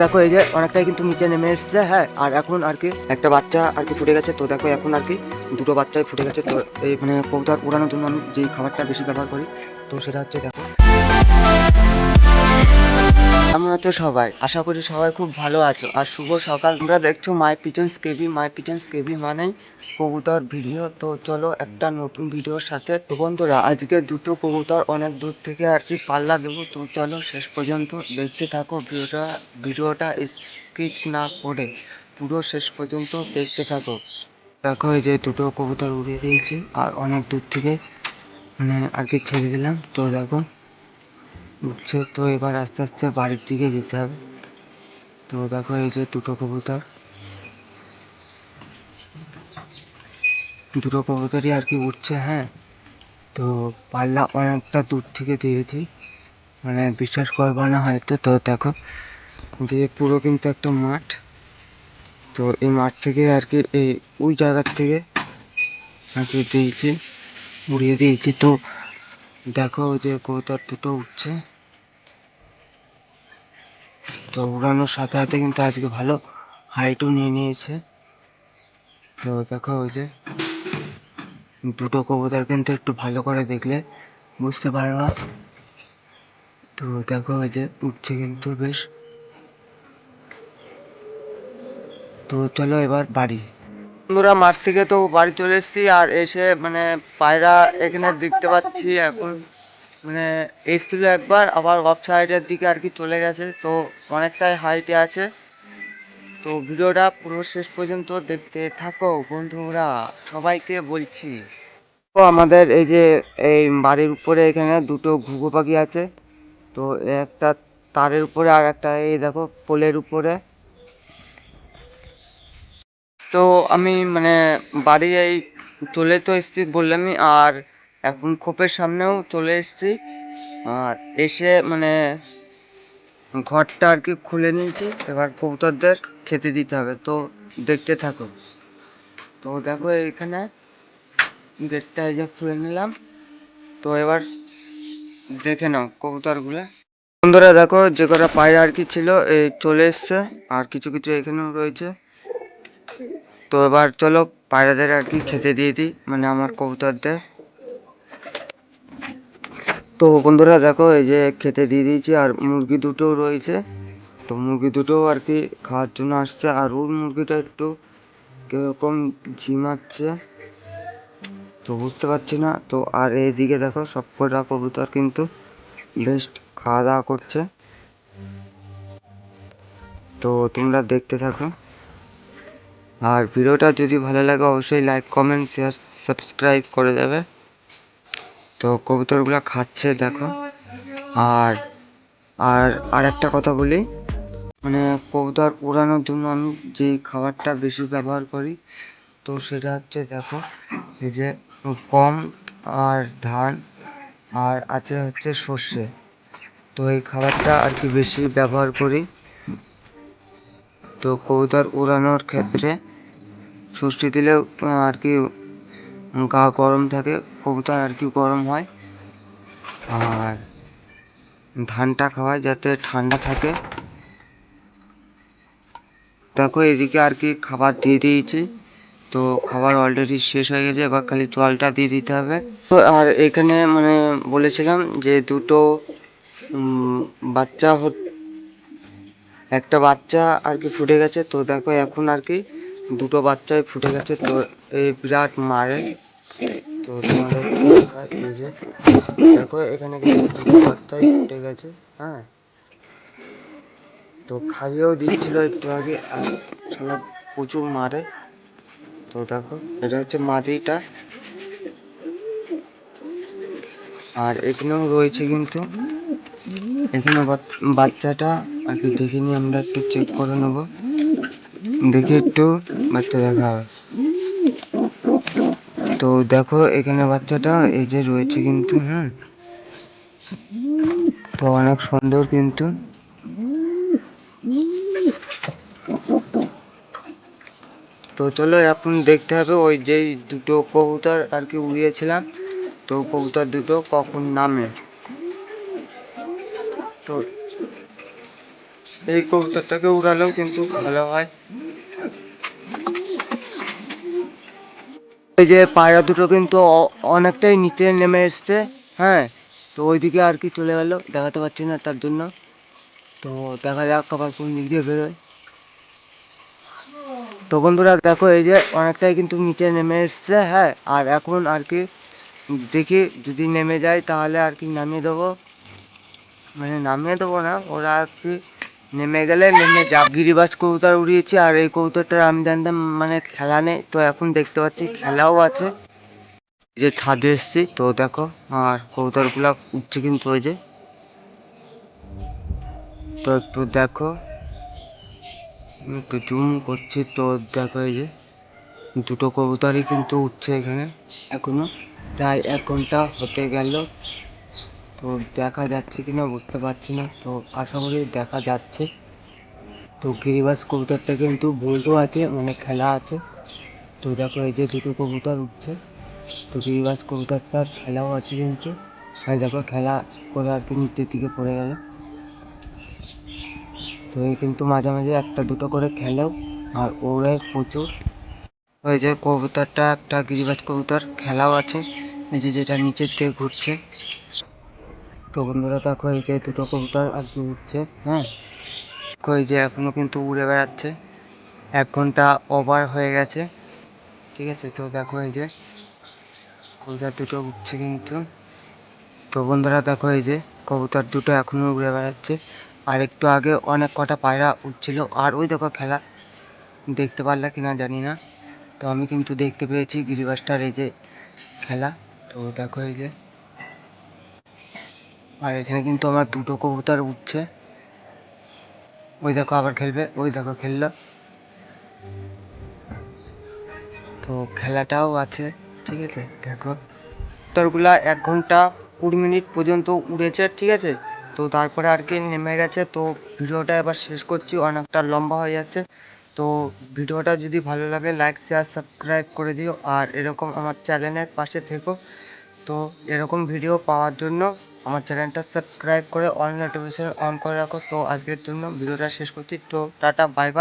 দেখো এই যে অনেকটাই কিন্তু নিচে নেমে এসছে হ্যাঁ আর এখন আর কি একটা বাচ্চা আর কি ফুটে গেছে, তো দেখো এখন আর কি দুটো বাচ্চাই ফুটে গেছে, তো এই মানে কৌতার উড়ানোর জন্য আমি যেই খাবারটা বেশি ব্যবহার করি, তো সেটা হচ্ছে দেখো। কেমন আছো সবাই, আশা করি সবাই খুব ভালো আছো। আর শুভ সকাল। তোমরা দেখছ মাই পিচন্স কেবি মাই পিচন্স কেবি মানেই কবুতর ভিডিও। তো চলো একটা নতুন ভিডিওর সাথে। তো বন্ধুরা, আজকে দুটো কবুতর অনেক দূর থেকে আর কি পাল্লা দেবো। তো চলো শেষ পর্যন্ত দেখতে থাকো। ভিডিওটা ভিডিওটা স্কিপ না করে পুরো শেষ পর্যন্ত দেখতে থাকো। দেখো এই যে দুটো কবুতর উড়িয়ে দিয়েছি। আর অনেক দূর থেকে মানে আর কি ছেড়ে দিলাম। তো দেখো উঠছে, তো এবার আস্তে আস্তে বাড়ির দিকে যেতে হবে। তো দেখো এই যে দুটো কবুতর। দুটো কবুতরই আর কি উঠছে হ্যাঁ। তো পাল্লা অনেকটা দূর থেকে দিয়েছি। মানে বিশ্বাস করব না হয়তো, তো দেখো। যে পুরো কিন্তু একটা মাঠ। তো এই মাঠ থেকে আর কি এই ওই জায়গার থেকে আর কি দিয়েছি, উড়িয়ে দিয়েছি। তো দেখো যে কবুতর দুটো উঠছে। তো উড়ানোর সাথে সাথে কিন্তু আজকে ভালো হাইটও নিয়ে নিয়েছে। তো দেখো ওই যে দুটো কবুতর কিন্তু একটু ভালো করে দেখলে বুঝতে পারবা। তো দেখো ওই যে উঠছে কিন্তু বেশ। তো চলো এবার বাড়ি। বন্ধুরা, মাঠ থেকে তো বাড়ি চলে এসেছি আর এসে মানে পায়রা এখানে দেখতে পাচ্ছি এখন। মানে এসছিল একবার, আবার অফ সাইডের দিকে আর কি চলে গেছে, তো অনেকটাই হাইটে আছে। তো ভিডিওটা পুরো শেষ পর্যন্ত দেখতে থাকো, বন্ধুরা, সবাইকে বলছি। তো আমাদের এই যে, এই বাড়ির উপরে এখানে দুটো ঘুঘু পাখি আছে, তো একটা তারের উপরে আর একটা এই দেখো, পোলের উপরে। তো আমি মানে বাড়ি এই চলে তো এসেছি বললামই, আর এখন খোপের সামনেও চলে এসেছি। আর এসে মানে ঘরটা আর কি খুলে নিয়েছি। এবার কবুতরদের খেতে দিতে হবে। তো দেখতে থাকো। তো দেখো এখানে গেটটা এই যে খুলে নিলাম। তো এবার দেখে নাও কবুতরগুলো। বন্ধুরা দেখো, যে কটা পায়রা আর কি ছিল এই চলে এসছে। আর কিছু কিছু এখানেও রয়েছে। তো এবার চলো পায়রাদের আর কি খেতে দিয়ে দিই মানে আমার কবুতরদের। তো বন্ধুরা দেখো, এই যে খেতে দিয়ে দিয়েছি আর মুরগি দুটো রয়েছে। তো মুরগি দুটো আর কি খাওয়ার জন্য আসছে। আর ওর মুরগিটা একটু কীরকম ঝিমাচ্ছে তো বুঝতে পারছি না। তো আর এইদিকে দেখো, সব কটা কবুতর কিন্তু বেশ খাওয়া দাওয়া করছে। তো তোমরা দেখতে থাকো। আর ভিডিওটা যদি ভালো লাগে, অবশ্যই লাইক কমেন্ট শেয়ার সাবস্ক্রাইব করে দেবে। তো কবুতরগুলো খাচ্ছে, দেখো। আর আর আর একটা কথা বলি। মানে কবুতর উড়ানোর জন্য আমি যে খাবারটা বেশি ব্যবহার করি, তো সেটা হচ্ছে দেখো, এই যে গম আর ধান আর আছে হচ্ছে সর্ষে। তো এই খাবারটা আর কি বেশি ব্যবহার করি। তো কবুতর উড়ানোর ক্ষেত্রে ষষ্ঠী দিলেও আর কি গা গরম থাকে, কবুতর আর কি গরম হয়। আর ধানটা খাওয়ায় যাতে ঠান্ডা থাকে। দেখো, এদিকে আর কি খাবার দিয়ে দিয়েছি। তো খাবার অলরেডি শেষ হয়ে গেছে, এবার খালি জলটা দিয়ে দিতে হবে। তো আর এখানে মানে বলেছিলাম যে দুটো বাচ্চা একটা বাচ্চা আর কি ফুটে গেছে। তো দেখো, এখন আর কি দুটো বাচ্চাই ফুটে গেছে, তো এই বিরাট মারে। তো তোমাদের যে, দেখো, এখানে দুটো বাচ্চাই ফুটে গেছে হ্যাঁ। তো খাইয়েও দিচ্ছিল একটু আগে প্রচুর মারে। তো দেখো, এটা হচ্ছে মাদিটা আর এখানেও রয়েছে কিন্তু, এখানে বাচ- বাচ্চাটা, আর কি দেখে নিয়ে আমরা একটু চেক করে নেব। দেখে একটু বাচ্চা দেখা তো দেখো, এখানে বাচ্চাটা এই যে রয়েছে কিন্তু, হুম? তো অনেক সুন্দর কিন্তু। তো চলো, এখন দেখতে হবে ওই যেই দুটো কবুতর আর কি উড়িয়েছিলাম। তো কবুতর দুটো কখন নামে? তো এই কবুতরটাকে উড়ালেও কিন্তু ভালো হয়। এই যে পায়রা দুটো কিন্তু অনেকটাই নিচে নেমে এসছে হ্যাঁ? তো ওইদিকে আর কি চলে গেল, দেখাতে পারছি না তার জন্য। তো দেখা যাক, আবার কোন দিক দিয়ে বেরোয়। তো বন্ধুরা, দেখো এই যে অনেকটাই কিন্তু নিচে নেমে এসছে হ্যাঁ? আর এখন আর কি দেখি, যদি নেমে যায় তাহলে আর কি নামিয়ে দেবো। মানে নামিয়ে দেবো না, ওরা আর কি নেমে গেলে নেমে যা গিরিবাজ কবুতর উড়িয়েছি আর এই কবুতরটার আমি জানতাম মানে খেলা নেই। তো এখন দেখতে পাচ্ছি খেলাও আছে। যে ছাদে এসছি, তো দেখো আর কবুতরগুলো উঠছে কিন্তু ওই যে। তো একটু দেখো। একটু জুম করছি, তো দেখো এই যে দুটো কবুতরই কিন্তু উঠছে এখানে এখনও। প্রায় এক ঘণ্টা হতে গেল। তো দেখা যাচ্ছে কিনা বুঝতে পারছি না। তো আশা করি দেখা যাচ্ছে। তো গিরিবাজ কবুতরটা কিন্তু ভোল্টও আছে মানে খেলা আছে। তো দেখো এই যে দুটো কবুতর উঠছে। তো গিরিবাজ কবুতরটার খেলাও আছে কিন্তু। আর দেখো খেলা করে আর কি নিচের দিকে পড়ে গেল। তো এই কিন্তু মাঝে মাঝে একটা দুটো করে খেলেও, আর ওরাই প্রচুর। ওই যে কবুতরটা, একটা গিরিবাজ কবুতর খেলাও আছে। এই যে যেটা নিচের দিকে ঘুরছে। তো বন্ধুরা, দেখো এই যে দুটো কবুতর আর কি উঠছে হ্যাঁ? এই যে এখনও কিন্তু উড়ে বেড়াচ্ছে। এক ঘণ্টা ওভার হয়ে গেছে, ঠিক আছে? তো দেখো এই যে কবুতর দুটো উঠছে কিন্তু। তো বন্ধুরা, দেখো এই যে কবুতর দুটো এখনও উড়ে বেড়াচ্ছে। আর একটু আগে অনেক কটা পায়রা উঠছিল আর ওই দেখো খেলা দেখতে পারলা কিনা জানি না। তো আমি কিন্তু দেখতে পেয়েছি গিরিবাসটার এই যে খেলা। তো দেখো এই যে আর এখানে কিন্তু আমার দুটো কবুতর উঠছে। ওই দেখো আবার খেলবে, ওই দেখো খেললো। তো খেলাটাও আছে, ঠিক আছে? দেখো। কবুতরগুলা এক ঘণ্টা কুড়ি মিনিট পর্যন্ত উড়েছে, ঠিক আছে? তো তারপরে আর কি নেমে গেছে। তো ভিডিওটা এবার শেষ করছি, অনেকটা লম্বা হয়ে যাচ্ছে। তো ভিডিওটা যদি ভালো লাগে লাইক শেয়ার সাবস্ক্রাইব করে দিও। আর এরকম আমার চ্যানেলের পাশে থেকো। তো এরকম ভিডিও পাওয়ার জন্য আমার চ্যানেলটা সাবস্ক্রাইব করে অল নোটিফিকেশন অন করে রাখো। তো আজকের জন্য ভিডিওটা শেষ করছি। তো টাটা বাই বাই